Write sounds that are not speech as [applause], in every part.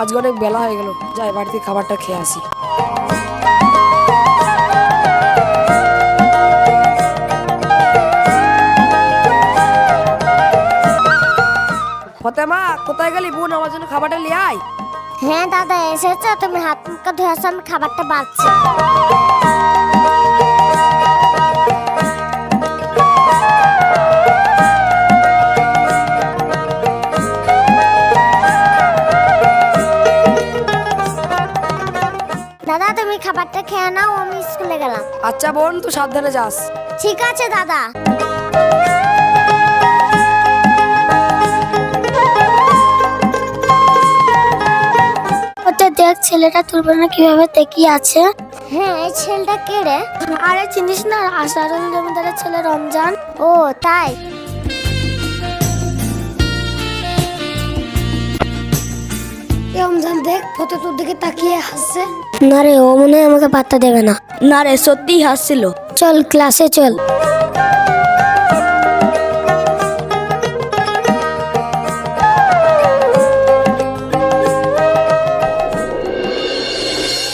আজকে অনেক বেলা হয়ে গেল, যাই বাড়িতে খাবারটা খেয়ে আসি। ফতেমা, কোথায় গেলি বোন? আমার জন্য খাবারটা নিয়ে আয়। হ্যাঁ দাদা, এসেছ, তুমি হাত মুখটা ধুয়ে আমি খাবারটা বাড়ছি। খেয়ে নাও আমি স্কুলে গেলাম। আচ্ছা বোন তুই সাবধানে যাস। ঠিক আছে দাদা। ওতে দেখ ছেলেটা তুলবে না কীভাবে তেকিয়ে আছে। হ্যাঁ এই ছেলেটা কে রে? আরে চিনিস না আশারুল জমিদারের ছেলে রমজান? ও তাই। রমজান দেখ ফটো তোর দিকে তাকিয়ে হাসছে। না রে ও মনে হয় আমাকে পাত্তা দেবে না। না রে সত্যিই হাসছিল। চল ক্লাসে চল।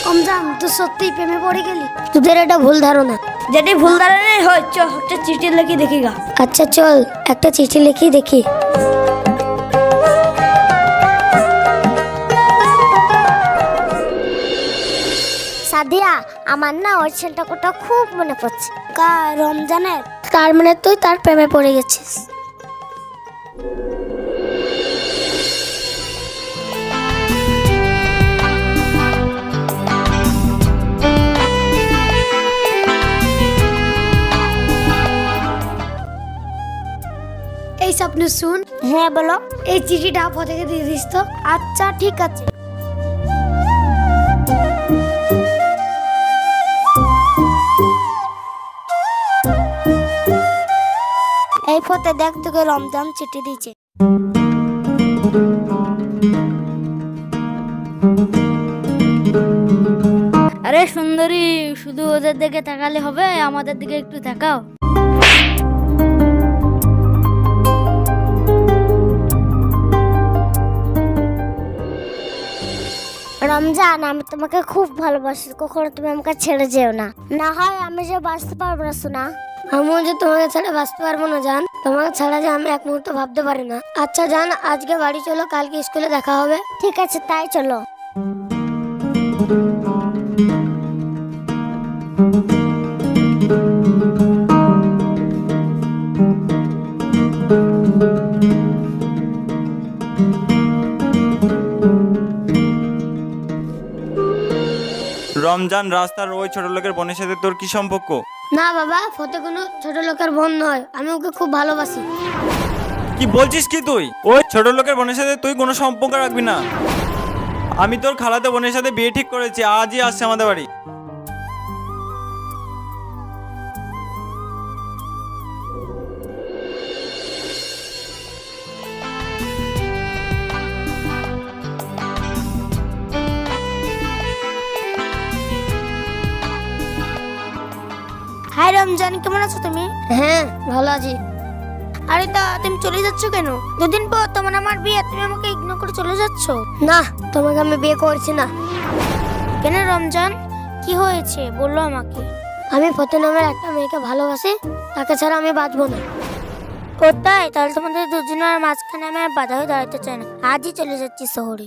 রমজান তুই সত্যিই প্রেমে পড়ে গেলি? তোদের এটা ভুল ধারণা। যেটি ভুল ধারণাই হয় চ একটা চিঠি লিখে দেখি গা। আচ্ছা চল একটা চিঠি লিখি দেখি। সাদিয়া আমার না ওই ছেলেটা কোটা খুব মনে পড়ছে। কা রমজানের। তার মানে তুই তার প্রেমে পড়ে গেছিস। এই স্বপ্ন শুন। হ্যাঁ বলো। এই চিঠিটা ফতেকে দিয়ে দিস তো। আচ্ছা ঠিক আছে। এই ফতে দেখ তোকে রমজান চিঠি দিয়েছে। আরে সুন্দরী শুধু ওদের দিকে তাকালে হবে? আমাদের দিকে একটু তাকাও। রমজান আমি তোমাকে খুব ভালোবাসি। কখনো তুমি আমাকে ছেড়ে যেও না। না হয় আমি যে বাঁচতে পারব না শোনা আমিও যে তোমাকে ছাড়া বাঁচতে পারব না, জান। তোমাকে ছাড়া যে আমি এক মুহূর্ত ভাবতে পারি না। আচ্ছা জান, আজকে বাড়ি চলো, কালকে স্কুলে দেখা হবে। ঠিক আছে, তাই চলো। রমজান রাস্তার ওই ছোট লোকের বোনের সাথে তোর কি সম্পর্ক? না বাবা ফতে কোনো ছোট লোকের বোন নয়। আমি ওকে খুব ভালোবাসি। কি বলছিস কি তুই? ওই ছোট লোকের বোনের সাথে তুই কোনো সম্পর্ক রাখবি না। আমি তোর খালাতে বোনের সাথে বিয়ে ঠিক করেছি আজই আসছে আমাদের বাড়ি। রমজান কেমন আছো তুমি? হ্যাঁ ভালো আছি। আরে তা তুমি চলে যাচ্ছ কেন? দুদিন পর তোমার আমার বিয়ে তুমি আমাকে ইগনোর করে চলে যাচ্ছ? না তোমাকে আমি বিয়ে করছি না। কেন রমজান? কি হয়েছে? বলল আমাকে। আমি ফতে নামের একটা মেয়েকে ভালোবাসি তাকে ছাড়া আমি বাঁচবো না। কোথায়? তাহলে তোমাদের দুজনের মাঝখানে আমি আর বাধা হয়ে দাঁড়াতে চাই না। আজই চলে যাচ্ছি শহরে।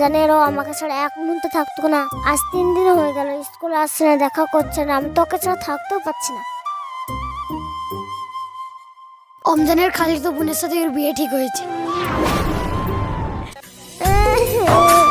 হলো রমজানের ও আমাকে ছাড়া এক মুহূর্ত থাকতো না। আজ তিন দিন হয়ে গেল স্কুল আসছে না দেখা করছে না। আমি তোকে ছাড়া থাকতেও পারছি না। রমজানের খালি তো বোনের সাথে ওর বিয়ে ঠিক হয়েছে। [laughs]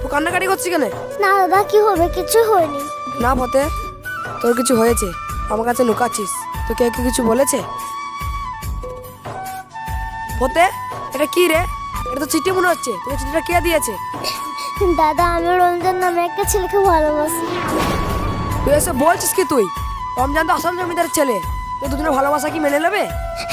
তুই কান্নাকাটি করছিস কেন? না দাদা কি হবে? কিছু হয়নি। না ফতে তোর কিছু হয়েছে? আমার কাছে লুকাচ্ছিস। তো কে কি কিছু বলেছে? ফতে এটা কি রে? এটা তো চিঠি মনে হচ্ছে। তোকে চিঠিটা কে দিয়েছে? দাদা আমি রঞ্জন নামে একটা ছেলেকে ভালোবাসি। তুই এসে বলছিস কি তুই? রমজান তো আসাম জমিদারের ছেলে। তুই দুজনের ভালোবাসা কি মেনে নেবে?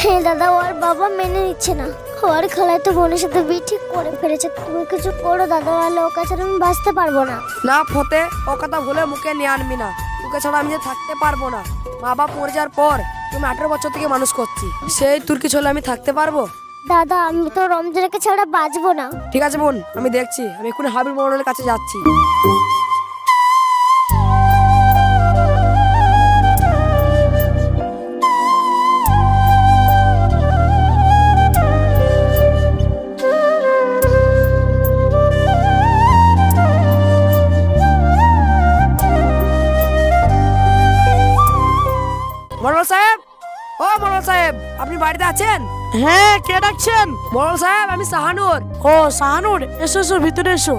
হ্যাঁ দাদা ওর বাবা মেনে নিচ্ছে না। ওর খালায় তো বোনের সাথে বিয়ে ঠিক করে ফেলেছে। তুমি কিছু করো দাদা নাহলে ওর কাছে আমি বাঁচতে পারব না। না ফতে ও কথা ভুলে মুখে নিয়ে আনবি না। তোকে ছাড়া আমি যে থাকতে পারব না। মা বাপ মরে যাওয়ার পর তুমি আঠেরো বছর থেকে মানুষ করছি। সেই তুর্কি ছেলে আমি থাকতে পারব? দাদা আমি তো রমজানকে ছাড়া বাঁচবো না। ঠিক আছে বোন আমি দেখছি। আমি এক্ষুনি হাবিব মোড়লের কাছে যাচ্ছি। আপনি বাড়িতে আছেন? হ্যাঁ কে ডাকছেন? মোড়ল সাহেব আমি সাহানুর। ও শাহানুর এসো এসো ভিতরে এসো।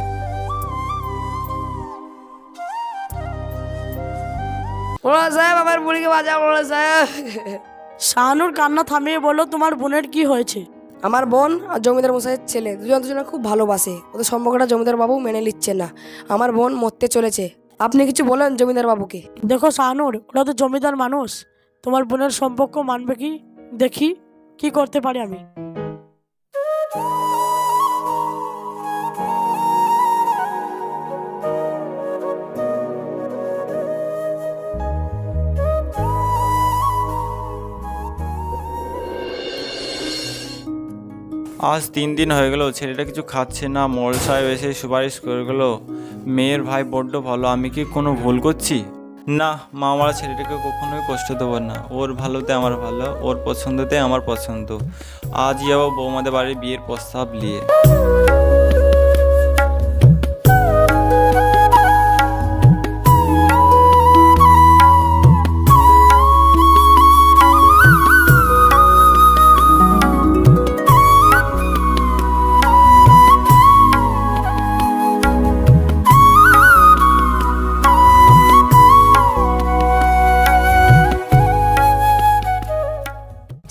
মোড়ল সাহেব আমার বুড়িকে বাজা মোড়ল সাহেব। শাহানুর কান্না থামিয়ে বলো তোমার বোনের কি হয়েছে। আমার বোন আর জমিদার মশাইয়ের ছেলে দুজন দুজনে খুব ভালোবাসে। ওদের সম্পর্কটা জমিদার বাবু মেনে নিচ্ছে না। আমার বোন মরতে চলেছে। আপনি কিছু বলেন জমিদার বাবুকে। দেখো শাহানুর ওরা তো জমিদার মানুষ। তোমার বোনের সম্পর্ক মানবে কি? দেখি কি করতে পারি আমি। আজ তিন দিন হয়ে গেল, ছেলেটা কিছু খাচ্ছে না মোড়ল সাহেব এসে সুপারিশ করে গেল, মেয়ের ভাই বড্ড ভালো, আমি কি কোনো ভুল করছি? না মা আমার ছেলেটাকে কখনোই কষ্ট দেবো না। ওর ভালোতে আমার ভালো, ওর পছন্দতে আমার পছন্দ। আজ যাব বৌমাদের বাড়ির বিয়ের প্রস্তাব নিয়ে।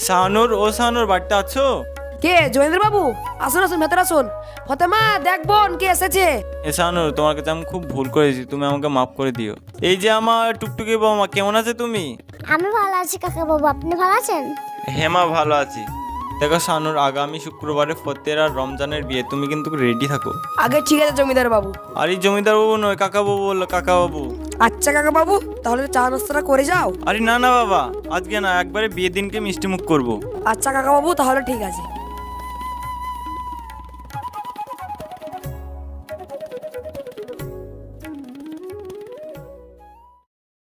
শাহানুর ও শাহানুর বাড়িতে আছো? কে জমিদার বাবু? আসুন আসুন ভেতরে আসুন। ফতেমা দেখ বোন কে এসেছে? এ শাহানুর তোমার কাছে আমি খুব ভুল করেছি তুমি আমাকে মাফ করে দিও। এই যে আমার টুকটুকি বৌমা কেমন আছে তুমি? আমি ভালো আছি কাকা বাবু আপনি ভালো আছেন? হেমা ভালো আছি। দেখো শানুর আগামী শুক্রবারে ফতের আর রমজানের বিয়ে তুমি কিন্তু রেডি থাকো। আগে ঠিক আছে জমিদার বাবু। আর এই জমিদার বাবু নয় কাকা বাবু বলল কাকা বাবু। আচ্ছা কাকা বাবু তাহলে চা নাস্তাটা করে যাও। আরে না না বাবা আজকে না একবারে বিয়ের দিনকে মিষ্টি মুখ করব। আচ্ছা কাকা বাবু তাহলে ঠিক আছে।